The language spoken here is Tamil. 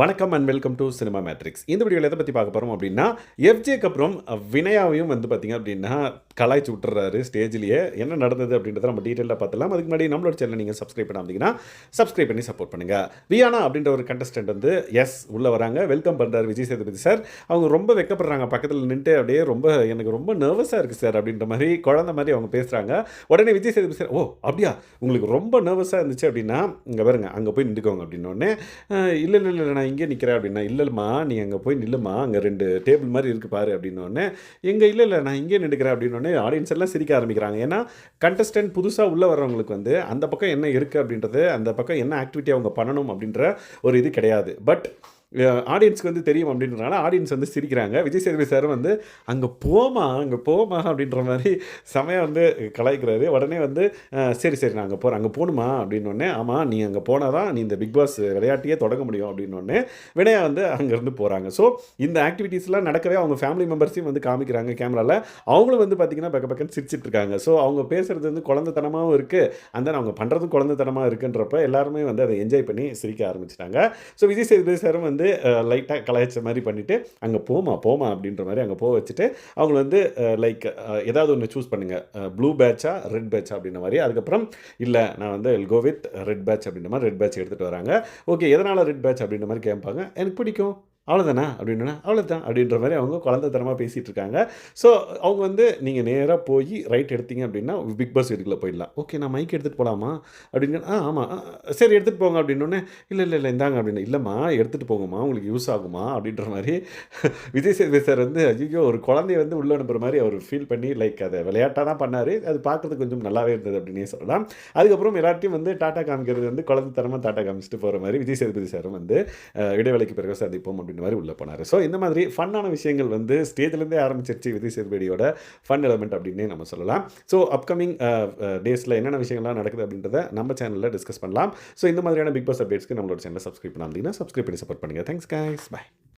வணக்கம் and welcome to Cinema Matrix இந்த வீடியோவில் எதை பற்றி பார்க்க போகிறோம் அப்படின்னா எஃப்ஜேக்கு அப்புறம் வினயாவையும் வந்து பார்த்திங்க அப்படின்னா கலாய்ச்சி விட்டுறாரு ஸ்டேஜ்லேயே. என்ன நடந்தது அப்படின்றத நம்ம டீட்டெயிலாக பார்த்துலாம் அதுக்கு முன்னாடி நம்மளோட சேனல் நீங்கள் சப்ஸ்கிரைப் பண்ணாமீங்கன்னா சப்ஸ்கிரைப் பண்ணி சப்போர்ட் பண்ணுங்கள் வியானா அப்படின்ற ஒரு கண்டஸ்டன்ட் வந்து எஸ் உள்ளே வராங்க. வெல்கம் பண்ணுறாரு விஜய் சேதுபதி சார் அவங்க ரொம்ப வெக்கப்படுறாங்க. பக்கத்தில் நின்றுட்டு அப்படியே ரொம்ப எனக்கு ரொம்ப நர்வஸாக இருக்குது சார் அப்படின்ற மாதிரி குழந்த மாதிரி அவங்க பேசுகிறாங்க உடனே விஜய் சேதுபதி சார் ஓ அப்படியா? உங்களுக்கு ரொம்ப நர்வஸாக இருந்துச்சு அப்படின்னா இங்கே பாருங்க அங்கே போய் நின்றுக்கோங்க அப்படின்னோடனே இல்லை இல்லை இல்லை நான் இங்கே நிற்கிறேன் அப்படின்னா இல்லைம்மா நீ அங்கே போய் நில்லுமா அங்கே ரெண்டு டேபிள் மாதிரி இருக்குது பாரு அப்படின்னோடனே எங்கே இல்லை இல்லை நான் இங்கே நின்றுக்கிறேன் அப்படின்னோடனே ஆடியன்ஸ் எல்லாம் சிரிக்க ஆரம்பிக்கிறாங்க. ஏன்னா கண்டஸ்டன்ட் புதுசாக உள்ளே வர்றவங்களுக்கு வந்து அந்த பக்கம் என்ன இருக்குது அப்படின்றது அந்த பக்கம் என்ன ஆக்டிவிட்டி அவங்க பண்ணணும் அப்படின்ற ஒரு இது கிடையாது. பட் ஆடியன்ஸ்க்கு வந்து தெரியும் அப்படின்றனால ஆடியன்ஸ் வந்து சிரிக்கிறாங்க. விஜய் சேதுபதி சார் வந்து அங்கே போமா அங்கே போமா அப்படின்ற மாதிரி செமையாக வந்து கலாய்க்கிறாரு. உடனே வந்து சரி சரி நான் அங்கே போகிறேன் அங்கே போகணுமா? அப்படின்னோடனே ஆமாம் நீ அங்கே போனால் தான் நீ இந்த பிக் பாஸ் விளையாட்டையே தொடங்க முடியும். அப்படின்னோடனே வினயா வந்து அங்கேருந்து போகிறாங்க ஸோ இந்த ஆக்டிவிட்டீஸ்லாம் நடக்கவே அவங்க ஃபேமிலி மெம்பர்ஸையும் வந்து காமிக்கிறாங்க கேமராவில் அவங்களும் வந்து பார்த்திங்கன்னா பக்க பக்கன்னு சிரிச்சிட்டு இருக்காங்க. ஸோ அவங்க பேசுகிறது வந்து குழந்தைத்தனமாகவும் இருக்குது அந்த அவங்க பண்ணுறதும் குழந்தைத்தனமாக இருக்குன்றப்ப எல்லாருமே வந்து அதை என்ஜாய் பண்ணி சிரிக்க ஆரம்பிச்சிட்டாங்க. ஸோ விஜய் சேதுபதி சாரும் வந்து வந்து லைட்டாக கலாய்ச்ச மாதிரி பண்ணிவிட்டு அங்கே போமா போமா அப்படின்ற மாதிரி அங்கே போக வச்சுட்டு அவங்க வந்து லைக் ஏதாவது ஒன்று சூஸ் பண்ணுங்கள் ப்ளூ பேட்சா ரெட் பேட்சா அப்படின்ற மாதிரி. அதுக்கப்புறம் இல்லை நான் வந்து கோ வித் ரெட் பேட்ச் அப்படின்ற மாதிரி ரெட் பேட்ச் எடுத்துகிட்டு வராங்க. ஓகே எதனால் ரெட் பேட்ச் அப்படின்ற மாதிரி கேட்பாங்க. எனக்கு பிடிக்கும். அவ்வளோதானா அப்படின்னா அவ்வளோதான் அப்படின்ற மாதிரி அவங்க குழந்தைத்தனமாக பேசிகிட்டு இருக்காங்க ஸோ அவங்க வந்து நீங்கள் நேராக போய் ரைட் எடுத்தீங்க அப்படின்னா பிக் பாஸ் வீட்டுக்குள்ளே போயிடலாம். ஓகே நான் மைக் எடுத்துகிட்டு போகலாமா அப்படின்னு ஆ ஆமாம் சரி எடுத்துகிட்டு போங்க அப்படின்னோடனே இல்லை இல்லை இல்லை இந்தாங்க அப்படின்னு இல்லைம்மா எடுத்துகிட்டு போங்கம்மா உங்களுக்கு யூஸ் ஆகுமா? அப்படின்ற மாதிரி விஜய் சேதுபதி சார் வந்து ஐயோ ஒரு குழந்தைய வந்து உள்ளே அனுப்புகிற மாதிரி அவர் ஃபீல் பண்ணி லைக் அதை விளையாட்டாக தான் பண்ணார். அது பார்க்கறதுக்கு கொஞ்சம் நல்லாவே இருந்தது அப்படின்னே சொல்லலாம். அதுக்கப்புறம் எல்லாத்தையும் வந்து டாட்டா காமிக்கிறது வந்து குழந்தைத்தனமாக டாட்டா காமிச்சிட்டு போகிற மாதிரி விஜய் சேதுபதி சாரும் வந்து இடைவேளைக்கு பிறகு சந்திப்போம் இந்த மாதிரி உள்ளே போனார். ஸோ இந்த மாதிரி ஃபன்னான விஷயங்கள் வந்து ஸ்டேஜ்லேருந்தே ஆரம்பிச்சிருச்சு விஜய் சேதுபதியோட ஃபன் எலமெண்ட் அப்படின்னே நம்ம சொல்லலாம். ஸோ அப்கமிங் டேஸில் என்னென்ன விஷயங்கள்லாம் நடக்குது அப்படின்றத நம்ம சேனலில் டிஸ்கஸ் பண்ணலாம். ஸோ இந்த மாதிரியான பிக் பாஸ் அப்டேட்ஸ்க்கு நம்மளோட சேனலை சப்ஸ்கிரைப் பண்ணாமல் சப்ஸ்கிரைப் பண்ணி சப்போர்ட் பண்ணுங்கள் தேங்க்ஸ் கைஸ் பாய்